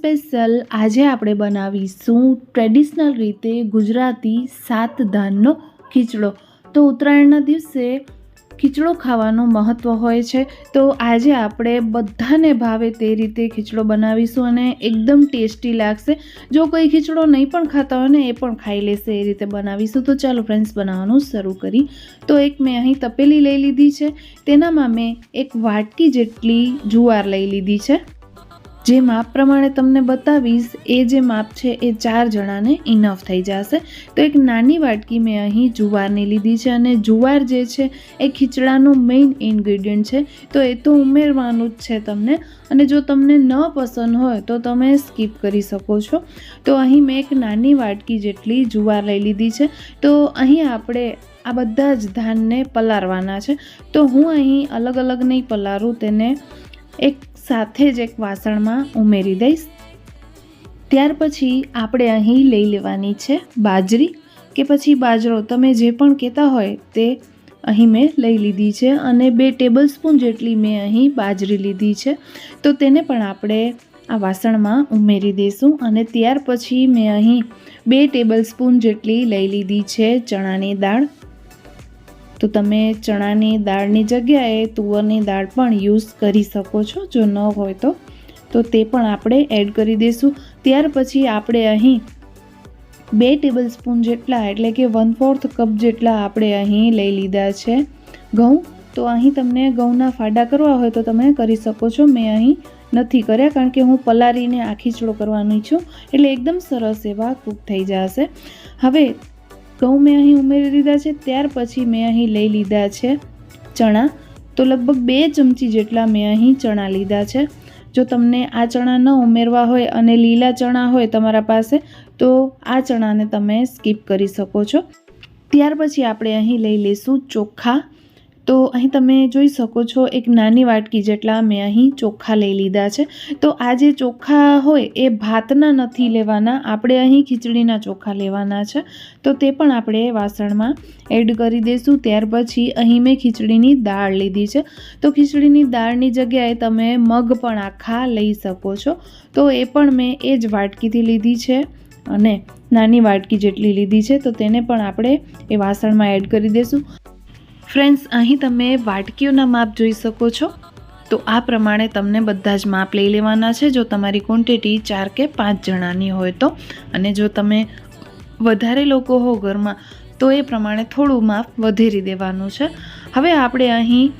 Special આજે આપણે બનાવીશું ટ્રેડિશનલ રીતે ગુજરાતી સાત ધાનનો ખીચડો. તો ઉત્તરાયણના દિવસે ખીચડો ખાવાનું મહત્ત્વ હોય છે. તો આજે આપણે બધાને ભાવે તે રીતે ખીચડો બનાવીશું અને એકદમ ટેસ્ટી લાગશે. જો કોઈ ખીચડો નહીં પણ ખાતા હોય ને એ પણ ખાઈ લેશે એ રીતે બનાવીશું. તો ચાલો ફ્રેન્ડ્સ, બનાવવાનું શરૂ કરી. તો એક મેં અહીં તપેલી લઈ લીધી છે. તેનામાં મેં એક વાટકી જેટલી જુવાર લઈ લીધી છે. જે માપ પ્રમાણે તમને બતાવીશ, એ જે માપ છે એ ચાર જણાને ઇનફ થઈ જશે. તો એક નાની વાટકી મેં અહીં જુવારની લીધી છે અને જુવાર જે છે એ ખીચડાનું મેઇન ઇન્ગ્રીડિયન્ટ છે. તો એ તો ઉમેરવાનું જ છે તમને. અને જો તમને ન પસંદ હોય તો તમે સ્કીપ કરી શકો છો. તો અહીં મેં એક નાની વાટકી જેટલી જુવાર લઈ લીધી છે. તો અહીં આપણે આ બધા જ ધાનને પલાળવાના છે. તો હું અહીં અલગ અલગ નહીં પલાળું, તેને એક સાથે જ એક વાસણમાં ઉમેરી દઈશ. ત્યાર પછી આપણે અહીં લઈ લેવાની છે બાજરી, કે પછી બાજરો. તમે જે પણ કહેતા હોય તે અહીં મેં લઈ લીધી છે અને બે ટેબલ સ્પૂન જેટલી મેં અહીં બાજરી લીધી છે. તો તેને પણ આપણે આ વાસણમાં ઉમેરી દઈશું અને ત્યાર પછી મેં અહીં બે ટેબલ સ્પૂન જેટલી લઈ લીધી છે ચણાની દાળ. તો તમે ચણાની દાળની જગ્યાએ તુવરની દાળ પણ યુઝ કરી શકો છો, જો ન હોય તો. તો તે પણ આપણે એડ કરી દઈશું. ત્યાર પછી આપણે અહીં બે ટેબલ સ્પૂન જેટલા, એટલે કે વન ફોર્થ કપ જેટલા આપણે અહીં લઈ લીધા છે. ઘઉં, તો અહીં તમને ઘઉંના ફાડા કરવા હોય તો તમે કરી શકો છો. મેં અહીં નથી કર્યા, કારણ કે હું પલાળીને આ ખીચડો કરવાની છું. એટલે એકદમ સરસ એવા કૂક થઈ જશે. હવે ઘઉં મેં અહીં ઉમેરી દીધા છે, ત્યાર પછી મેં અહીં લઈ લીધા છે ચણા. તો લગભગ બે ચમચી જેટલા મેં અહીં ચણા લીધા છે. જો તમને આ ચણા ન ઉમેરવા હોય અને લીલા ચણા હોય તમારા પાસે, તો આ ચણાને તમે સ્કીપ કરી શકો છો. ત્યાર પછી આપણે અહીં લઈ લઈશું ચોખા. તો અહીં તમે જોઈ શકો છો એક નાની વાટકી જેટલા મેં અહીં ચોખ્ખા લઈ લીધા છે. તો આ જે ચોખ્ખા હોય એ ભાતના નથી લેવાના, આપણે અહીં ખીચડીના ચોખ્ખા લેવાના છે. તો તે પણ આપણે વાસણમાં એડ કરી દઈશું. ત્યાર પછી અહીં મેં ખીચડીની દાળ લીધી છે. તો ખીચડીની દાળની જગ્યાએ તમે મગ પણ આખા લઈ શકો છો. તો એ પણ મેં એ જ વાટકીથી લીધી છે અને નાની વાટકી જેટલી લીધી છે. તો તેને પણ આપણે એ વાસણમાં એડ કરી દઈશું. ફ્રેન્ડ્સ, અહીં તમે વાટકીઓના માપ જોઈ શકો છો. તો આ પ્રમાણે તમને બધા જ માપ લઈ લેવાના છે, જો તમારી ક્વોન્ટિટી ચાર કે પાંચ જણાની હોય તો. અને જો તમે વધારે લોકો હો ઘરમાં, તો એ પ્રમાણે થોડું માપ વધેરી દેવાનું છે. હવે આપણે અહીં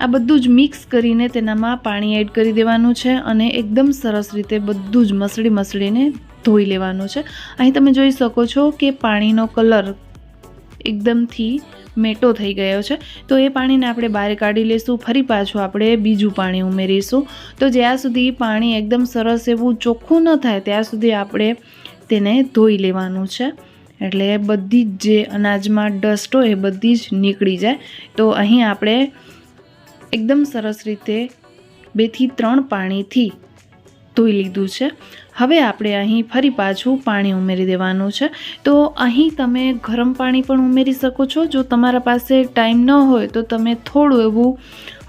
આ બધું જ મિક્સ કરીને તેનામાં પાણી એડ કરી દેવાનું છે અને એકદમ સરસ રીતે બધું જ મસળી મસળીને ધોઈ લેવાનું છે. અહીં તમે જોઈ શકો છો કે પાણીનો કલર એકદમથી મેટો થઈ ગયો છે. તો એ પાણીને આપણે બહાર કાઢી લઈશું ફરી પાછું આપણે બીજું પાણી ઉમેરીશું. તો જ્યાં સુધી પાણી એકદમ સરસ એવું ચોખ્ખું ન થાય, ત્યાં સુધી આપણે તેને ધોઈ લેવાનું છે. એટલે બધી જ જે અનાજમાં ડસ્ટ હોય એ બધી જ નીકળી જાય. તો અહીં આપણે એકદમ સરસ રીતે બેથી ત્રણ પાણીથી ધોઈ લીધું છે. હવે આપણે અહીં ફરી પાછું પાણી ઉમેરી દેવાનું છે. તો અહીં તમે ગરમ પાણી પણ ઉમેરી શકો છો. જો તમારા પાસે ટાઈમ ન હોય તો તમે થોડું એવું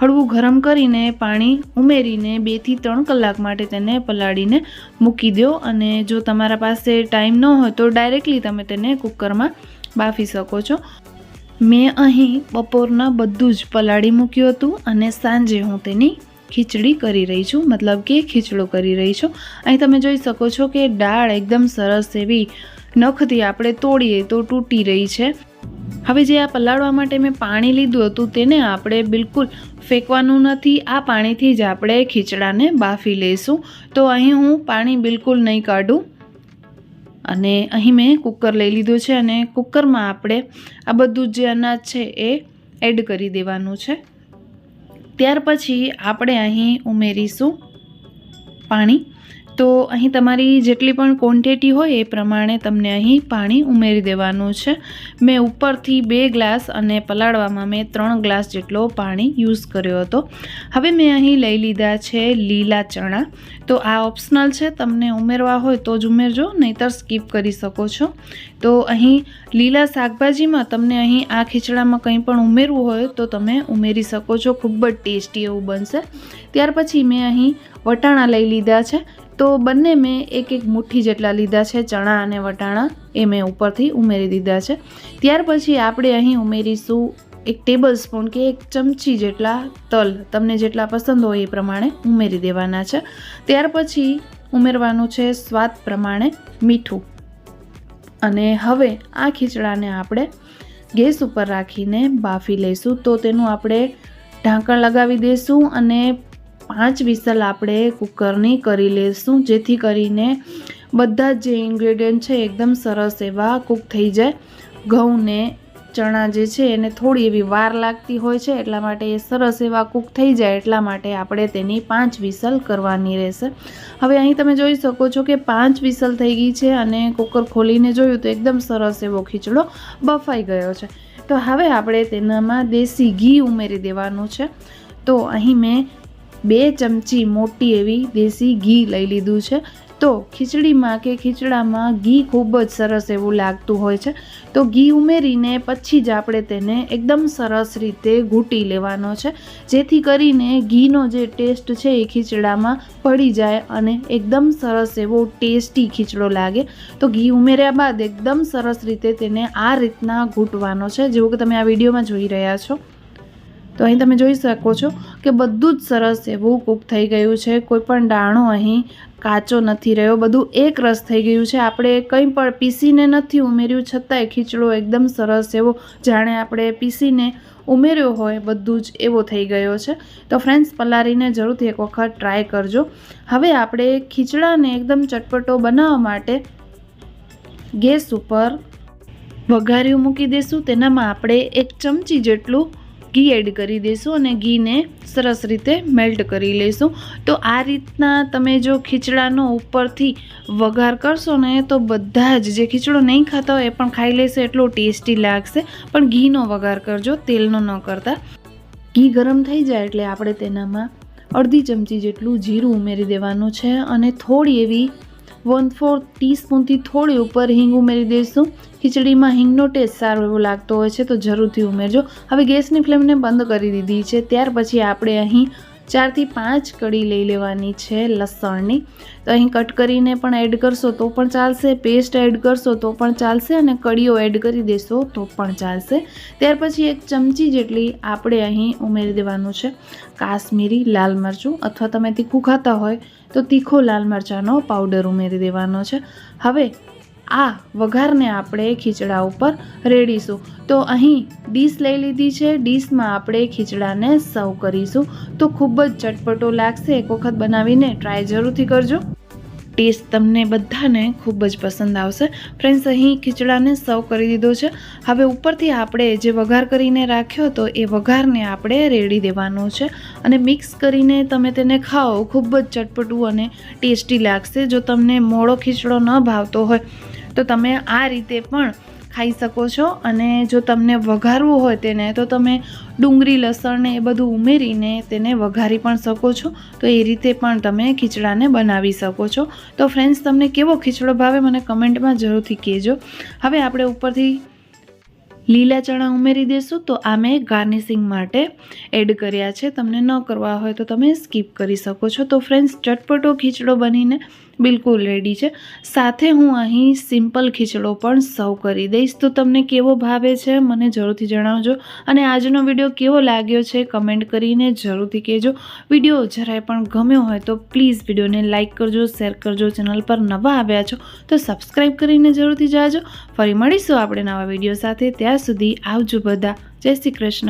હળવું ગરમ કરીને પાણી ઉમેરીને બેથી ત્રણ કલાક માટે તેને પલાળીને મૂકી દો. અને જો તમારા પાસે ટાઈમ ન હોય તો ડાયરેક્ટલી તમે તેને કુકરમાં બાફી શકો છો. મેં અહીં બપોરના બધું જ પલાળી મૂક્યું હતું અને સાંજે હું તેની ખીચડી કરી રહી છું. મતલબ કે ખીચડો કરી રહી છું. અહીં તમે જોઈ શકો છો કે દાળ એકદમ સરસ એવી નખથી આપણે તોડીએ તો તૂટી રહી છે. હવે જે આ પલાળવા માટે મેં પાણી લીધું હતું તેને આપણે બિલકુલ ફેંકવાનું નથી. આ પાણીથી જ આપણે ખીચડાને બાફી લઈશું. તો અહીં હું પાણી બિલકુલ નહીં કાઢું. અને અહીં મેં કુકર લઈ લીધું છે અને કુકરમાં આપણે આ બધું જે અનાજ છે એ એડ કરી દેવાનું છે. ત્યાર પછી આપણે અહીં ઉમેરીશું પાણી. તો અહીં તમારી જેટલી પણ ક્વોન્ટિટી હોય એ પ્રમાણે તમને અહીં પાણી ઉમેરી દેવાનું છે. મેં ઉપરથી બે ગ્લાસ અને પલાળવામાં મેં ત્રણ ગ્લાસ જેટલો પાણી યુઝ કર્યો હતો. હવે મેં અહીં લઈ લીધા છે લીલા ચણા. તો આ ઓપ્શનલ છે, તમને ઉમેરવા હોય તો જ ઉમેરજો, નહીંતર સ્કીપ કરી શકો છો. તો અહીં લીલા શાકભાજીમાં તમને અહીં આ ખીચડામાં કંઈ પણ ઉમેરવું હોય તો તમે ઉમેરી શકો છો, ખૂબ જ ટેસ્ટી એવું બનશે. ત્યાર પછી મેં અહીં વટાણા લઈ લીધા છે. તો બંને મેં એક એક મુઠ્ઠી જેટલા લીધા છે, ચણા અને વટાણા એ મેં ઉપરથી ઉમેરી દીધા છે. ત્યાર પછી આપણે અહીં ઉમેરીશું એક ટેબલ સ્પૂન કે એક ચમચી જેટલા તલ, તમને જેટલા પસંદ હોય એ પ્રમાણે ઉમેરી દેવાના છે. ત્યાર પછી ઉમેરવાનું છે સ્વાદ પ્રમાણે મીઠું. અને હવે આ ખીચડાને આપણે ગેસ ઉપર રાખીને બાફી લઈશું. તો તેનું આપણે ઢાંકણ લગાવી દઈશું અને પાંચ વિસલ આપણે કુકરની કરી લઈશું જેથી કરીને બધા જ ઇન્ગ્રેડિયન્ટ છે એકદમ સરસ એવા કૂક થઈ જાય. ઘઉંને, ચણા જે છે એને થોડી એવી વાર લાગતી હોય છે, એટલા માટે એ સરસ એવા કૂક થઈ જાય, એટલા માટે આપણે તેની પાંચ વિસલ કરવાની રહેશે. હવે અહીં તમે જોઈ શકો છો કે પાંચ વિસલ થઈ ગઈ છે અને કુકર ખોલીને જોયું તો એકદમ સરસ એવો ખીચડો બફાઈ ગયો છે. તો હવે આપણે તેનામાં દેશી ઘી ઉમેરી દેવાનું છે. તો અહીં મેં બે ચમચી મોટી એવી દેશી ઘી લઈ લીધું છે. તો ખીચડીમાં કે ખીચડામાં ઘી ખૂબ જ સરસ એવું લાગતું હોય છે. તો ઘી ઉમેરીને પછી જ આપણે તેને એકદમ સરસ રીતે ઘૂંટી લેવાનો છે. જેથી કરીને ઘીનો જે ટેસ્ટ છે એ ખીચડામાં પડી જાય અને એકદમ સરસ એવો ટેસ્ટી ખીચડો લાગે. તો ઘી ઉમેર્યા બાદ એકદમ સરસ રીતે તેને આ રીતના ઘૂંટવાનો છે. જેવું કે તમે આ વિડીયોમાં જોઈ રહ્યા છો. તો અહીં તમે જોઈ શકો છો કે બધું જ સરસ એવું કૂક થઈ ગયું છે. કોઈ પણ દાણો અહીં કાચો નથી રહ્યો. બધું એક રસ થઈ ગયું છે. આપણે કંઈ પણ પીસીને નથી ઉમેર્યું. છતાંય ખીચડો એકદમ સરસ એવો, જાણે આપણે પીસીને ઉમેર્યો હોય, બધું જ એવો થઈ ગયો છે. તો ફ્રેન્ડ્સ પલારીને જરૂરથી એક વખત ટ્રાય કરજો. હવે આપણે ખીચડાને એકદમ ચટપટો બનાવવા માટે ગેસ ઉપર વઘાર્યું મૂકી દઈશું તેનામાં આપણે એક ચમચી જેટલું ઘી એડ કરી દઈશું અને ઘીને સરસ રીતે મેલ્ટ કરી લઈશું. તો આ રીતના તમે જો ખીચડાનો ઉપરથી વઘાર કરશો ને, તો બધા જ જે ખીચડો નહીં ખાતા હોય એ પણ ખાઈ લેશે, એટલો ટેસ્ટી લાગશે. પણ ઘીનો વઘાર કરજો, તેલનો ન કરતા. ઘી ગરમ થઈ જાય એટલે આપણે તેનામાં અડધી ચમચી જેટલું જીરું ઉમેરી દેવાનું છે અને થોડી એવી વન ફોર્થ ટીસ્પૂનથી થોડી ઉપર હિંગ ઉમેરી દઈશું. ખીચડીમાં હિંગનો ટેસ્ટ સારો એવો લાગતો હોય છે, તો જરૂરથી ઉમેરજો. હવે ગેસની ફ્લેમને બંધ કરી દીધી છે. ત્યાર પછી આપણે અહીં ચારથી પાંચ કડી લઈ લેવાની છે લસણની. તો અહીં કટ કરીને પણ એડ કરશો તો પણ ચાલશે. પેસ્ટ એડ કરશો તો પણ ચાલશે અને કડીઓ એડ કરી દેશો તો પણ ચાલશે. ત્યાર પછી એક ચમચી જેટલી આપણે અહીં ઉમેરી દેવાનું છે કાશ્મીરી લાલ મરચું. અથવા તમે તીખું ખાતા હોય તો તીખો લાલ મરચાંનો પાવડર ઉમેરી દેવાનો છે. હવે આ વઘારને આપણે ખીચડા ઉપર રેડીશું. તો અહીં ડીશ લઈ લીધી છે. ડીશમાં આપણે ખીચડાને સર્વ કરીશું. તો ખૂબ જ ચટપટો લાગશે. એક વખત બનાવીને ટ્રાય જરૂરથી કરજો. ટેસ્ટ તમને બધાને ખૂબ જ પસંદ આવશે. ફ્રેન્ડ્સ, અહીં ખીચડાને સર્વ કરી દીધો છે. હવે ઉપરથી આપણે જે વઘાર કરીને રાખ્યો હતો, એ વઘારને આપણે રેડી દેવાનો છે અને મિક્સ કરીને તમે તેને ખાઓ. ખૂબ જ ચટપટું અને ટેસ્ટી લાગશે જો તમને મોળો ખીચડો ન ભાવતો હોય. તો તમે આ રીતે પણ ખાઈ શકો છો. અને જો તમને વઘારવું હોય તેને, તો તમે ડુંગળી, લસણ ને એ બધું ઉમેરીને તેને વઘારી પણ શકો છો. તો એ રીતે પણ તમે ખીચડાને બનાવી શકો છો. તો ફ્રેન્ડ્સ, તમને કેવો ખીચડો ભાવે મને કમેન્ટમાં જરૂરથી કહેજો. હવે આપણે ઉપરથી લીલા ચણા ઉમેરી દઈશું તો આ મેં ગાર્નિશિંગ માટે એડ કર્યા છે. તમને ન કરવા હોય તો તમે સ્કીપ કરી શકો છો. તો ફ્રેન્ડ્સ, ચટપટો ખીચડો બનીને બિલકુલ રેડી છે. સાથે હું અહીં સિમ્પલ ખીચડો પણ સર્વ કરી દઈશ. તો તમને કેવો ભાવે છે મને જરૂરથી જણાવજો. અને આજનો વીડિયો કેવો લાગ્યો છે કમેન્ટ કરીને જરૂરથી કહેજો. વીડિયો જરાય પણ ગમ્યો હોય તો પ્લીઝ વિડીયોને લાઇક કરજો શેર કરજો ચેનલ પર નવા આવ્યા છો તો સબસ્ક્રાઈબ કરીને જરૂરથી જાજો. ફરી મળીશું આપણે નવા વીડિયો સાથે. ત્યાં સુધી આવજો બધા. જય શ્રી કૃષ્ણ.